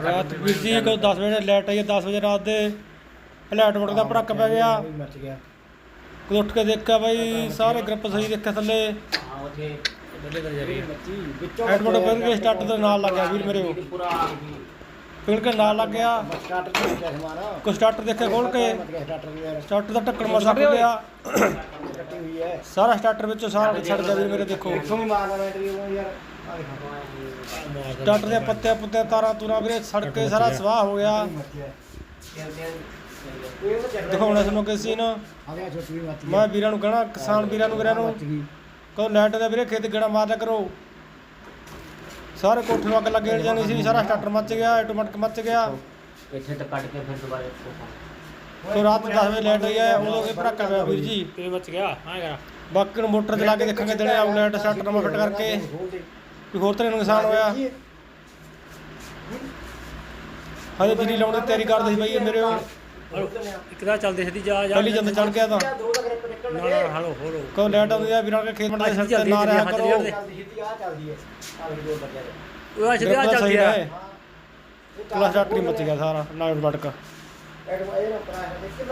ਰਾਤ ਵੀਰ ਜੀ ਕੋ 10 ਵਜੇ ਲਾਈਟ ਆਈ 10 ਵਜੇ ਰਾਤ ਦੇ ਮੁੜ ਦਾ ਭੜਕ ਪੈ ਗਿਆ। ਮੱਚ ਗਿਆ। ਕੋਈ ਉੱਠ ਕੇ ਦੇਖਿਆ ਬਾਈ ਸਾਰੇ ਗਰੁੱਪ ਸਹੀ ਦੇਖਿਆ ਥੱਲੇ। ਹਾਂ ਉੱਥੇ ਬੱਲੇ ਕਰ ਜਾ ਰਹੀ ਹੈ। ਮੱਚੀ ਵਿੱਚੋਂ ਹੈਡ ਮੁੜ ਫਿਰ ਕੇ ਸਟਾਰਟ ਦੇ ਨਾਲ ਲੱਗ ਗਿਆ ਵੀਰ ਮੇਰੇ ਉਹ। ਪੂਰਾ। ਫਿਰ ਕੇ ਨਾਲ ਲੱਗ ਗਿਆ। ਸਟਾਰਟਰ ਕੋ ਦੇਖਿਆ ਖੋਲ ਕੇ। ਗਿਆ ਸਟਾਰਟਰ ਦਾ ਢੱਕਣ ਮਸਾ ਖੁੱਲਿਆ। ਕੱਟੀ ਹੋਈ ਹੈ। ਸਾਰਾ ਸਟਾਰਟਰ ਵਿੱਚੋਂ ਸਾਰਾ ਛੱਡ ਗਿਆ ਵੀਰ ਮੇਰੇ ਦੇਖੋ। ਇੱਥੋਂ ਵੀ ਮਾਰਨਾ ਬੈਟਰੀ ਉਹ ਯਾਰ। ਆ ਦੇਖੋ। ਸਟਾਰਟਰ ਦੇ ਪੱਤੇ ਪੁੱਤੇ ਤਾਰਾਂ ਤੂਰਾਂ ਵੀਰੇ ਸੜ ਕੇ ਸਾਰਾ ਸਵਾਹ ਹੋ ਗਿਆ। ਦਿਖਾਉਣਾ ਸੀਨ ਮੱਚ ਗਈ। ਮੈਂ ਵੀਰਾਂ ਨੂੰ ਕਹਣਾ ਕਿਸਾਨ ਵੀਰਾਂ ਨੂੰ ਵੀਰਾਂ ਨੂੰ। ਕਹੋ ਲਾਈਟ ਦਾ ਵੀਰੇ ਖੇਤ ਗੇੜਾ ਮਾਰਿਆ ਕਰੋ। ਸਾਰੇ ਕੋਠੇ ਨੂੰ ਅੱਗ ਲੱਗੇ ਜਾਣੀ ਸੀ ਸਾਰਾ ਸਟਾਰਟਰ ਮੱਚ ਗਿਆ ਆਟੋਮੈਟਿਕ ਮੱਚ ਗਿਆ। ਇੱਥੇ ਤੋਂ ਕੇ ਫਿਰ ਦੁਬਾਰਾ ਤੋਂ ਰਾਤ 10 ਵਜੇ ਲਾਈਟ ਆਈ ਹੈ ਉਦੋਂ ਇਹ ਭੜਕਾ ਪਿਆ ਵੀਰ ਜੀ। ਤੇ ਬਚ ਗਿਆ ਹਾਂ ਯਾਰ ਬਾਕੀ ਨੂੰ ਮੋਟਰ ਚਲਾ ਕੇ ਦੇਖਾਂਗੇ ਦਿਨੇ ਆਉ ਲਾਈਟ ਸਟਾਰਟਰ ਨਵਾਂ ਫਿੱਟ ਕਰਕੇ। ਕੋਈ ਹੋਰ ਤਰ੍ਹਾਂ ਨੁਕਸਾਨ ਹੋਇਆ? ਹਜੇ ਜਿਹੜੀ ਲਾਉਣ ਦੀ ਤਿਆਰੀ ਕਰਦੇ ਸੀ ਬਾਈ ਮੇਰੇ ਇੱਕ ਦਾ ਚੱਲਦੇ ਸਿੱਧੀ ਜਾ ਜਾ। ਪਹਿਲੀ ਜੰਦ ਚੜ ਗਿਆ ਤਾਂ। ਨਾ ਨਾ ਹਲੋ ਹਲੋ। ਕਹੋ ਲਾਈਟ ਆਉਂਦੀ ਆ ਵੀਰਾਂ ਦੇ ਖੇਤ ਮੰਡਾ ਦੇ ਸਿਰ ਤੇ ਨਾ ਰਿਹਾ ਕਰੋ। ਸਿੱਧੀ ਆ ਚੱਲਦੀ ਹੈ ਆ। ਵੀ ਦੋ ਬੱਜਿਆ ਉਹ ਆ ਚੱਲਦੀ ਹੈ ਪਲਸ ਮੱਚ ਗਿਆ ਸਾਰਾ ਨਾਲ ਵੜਕ। Era uma aeropraia, vai se